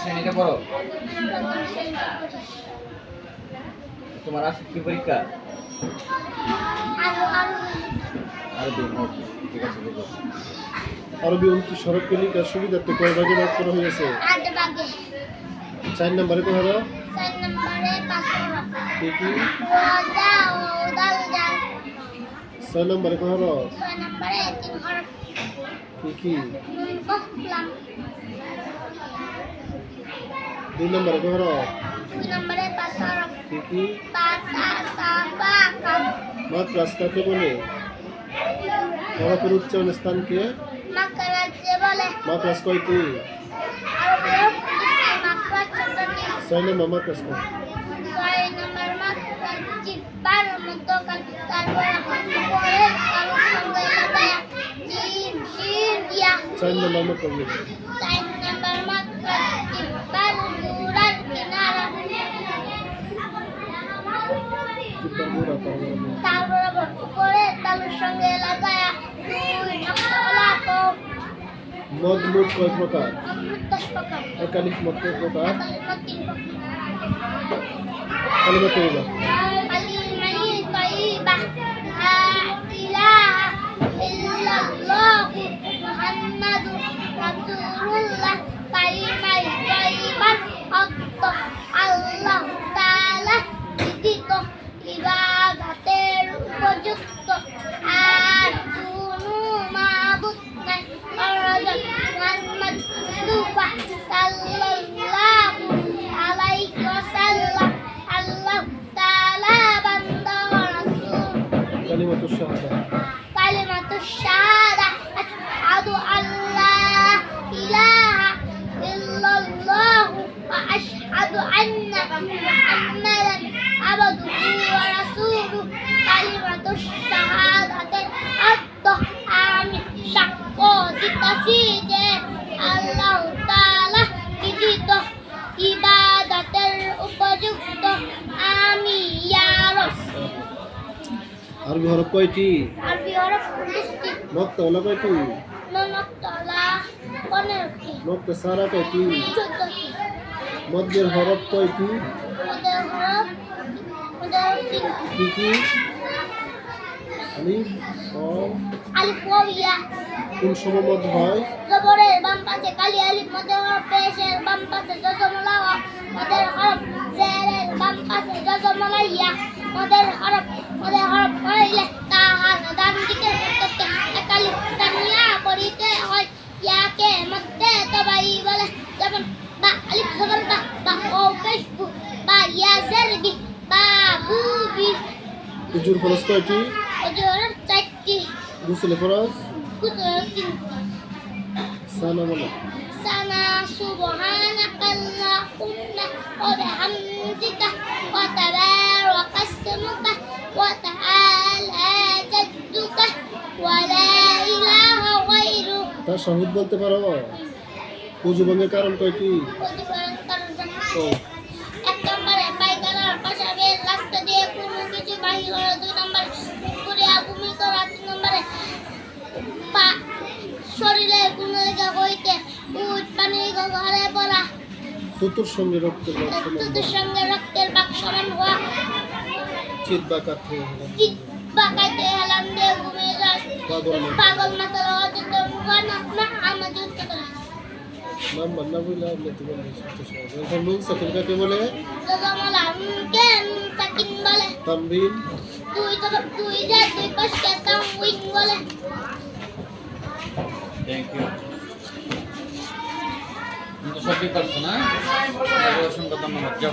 শ্রেণীতে পড়ো। তোমার আজকে কি পরীক্ষা? আরবি উন্নতি সড়ক কলিকার সুবিধার্থে কয় ভাগে ভাগ করা হয়েছে চার নম্বরে কয় হরফ চার নম্বরে পাঁচ হরফ কি কি? রোজা ও দাল জাল ছয় নম্বরে কি কি? দুই নম্বরে কয় হরফ দুই নম্বরে পাঁচ হরফ কি কি পাতা সাফা কাফ মাদ্রাস কাকে বলে হরফের উচ্চারণ স্থানকে মাকরাজে বলে মাদ্রাস কয়টি আরবি মাকরাজ শব্দটি ছয় নম্বর মাদ্রাস কয় ছয় নম্বর মাকরাজ জিব্বার মধ্যকাল তারপর পরে কালো সঙ্গে লাগায়া জিম শির ইয়া চার নম্বর মাদ্রাস কয় চার নম্বর মাকরাজ তারপরে আবার উপরে তালুর সঙ্গে লাগায়া কফ মদমুদ কয় প্রকার। একালিফ মদ কয় প্রকার। কালিমা তৈবা তয়িবা লা ইলাহা ইল্লাল্লাহ মুহাম্মাদুর কালিমাতু শাহাদা কালিমাতু শাহাদা আরবি হরফ কয়টি? আরবি হরফ উনিশটি। নক্তলা কয়টি? পনেরোটি। নক্ত সারা কয়টি? চোদ্দটি। মধ্যের হরফ কয়টি? ওদের হরফ কি কি? আলিফ ও আলিফ ও ইয়া। কোন সময় মদ হয়? জবরের বাম পাশে কালি আলিফ মধ্যের হরফ পেশের বাম পাশে জজমলা ওয়া মধ্যের হরফ জেরের বাম পাশে জজমলা ইয়া। পদের হরফ পদের হরফ পড়াইলে তাহার ডান দিকে মুক্তকে একালি টানিয়া পড়িতে হয়। ইয়াকে মধ্যে তবাই বলে যেমন বা আলিফ খবর বা বা ও কেশবু বা ইয়াজের বি বা বু বি। হুজুর ফরজ কয়টি হুজুর চারটি গুসলে ফরজ? গুসলে তিনটি সানা বলে। সানা সুবহানাকাল্লাহুম্মা ওয়া বিহামদিকা ওয়া তাবারাকা। اسمك وتعالى جدك ولا إله غيرك তার শহীদ বলতে পারো উজু ভঙ্গের কারণ কয়টি প্রতিপালন করার জন্য ও এক নম্বরে পায়খানার পাশাপের রাস্তা দিয়ে কোনো কিছু বাহির করা দুই নম্বরে করে ভূমি করা তিন নম্বরে পা শরীরের কোনো জায়গা হইতে উঠ পানি ঘরে পড়া চতুর সঙ্গে রক্তের বাক্স তোদের সঙ্গে রক্তের বাক সমান হওয়া চিত বা কাঠে চিত বাকাইতে হেলান দিয়ে ঘুমিয়ে যায় পাগল না। পাগল মাতার অচেতন হওয়া না না আমার যুদ্ধ করে নাম বান্না বইলা লেতে বলে সত্যি সহজ এখন নুন সাকিন কাকে বলে? জজমলা কেন সাকিন বলে। তামবিন দুই তো দুই যে দুই পাশে কাম উইং বলে। থ্যাংক ইউ তুমি তো সবই পারছ না? অসংখ্য ধন্যবাদ। যাও।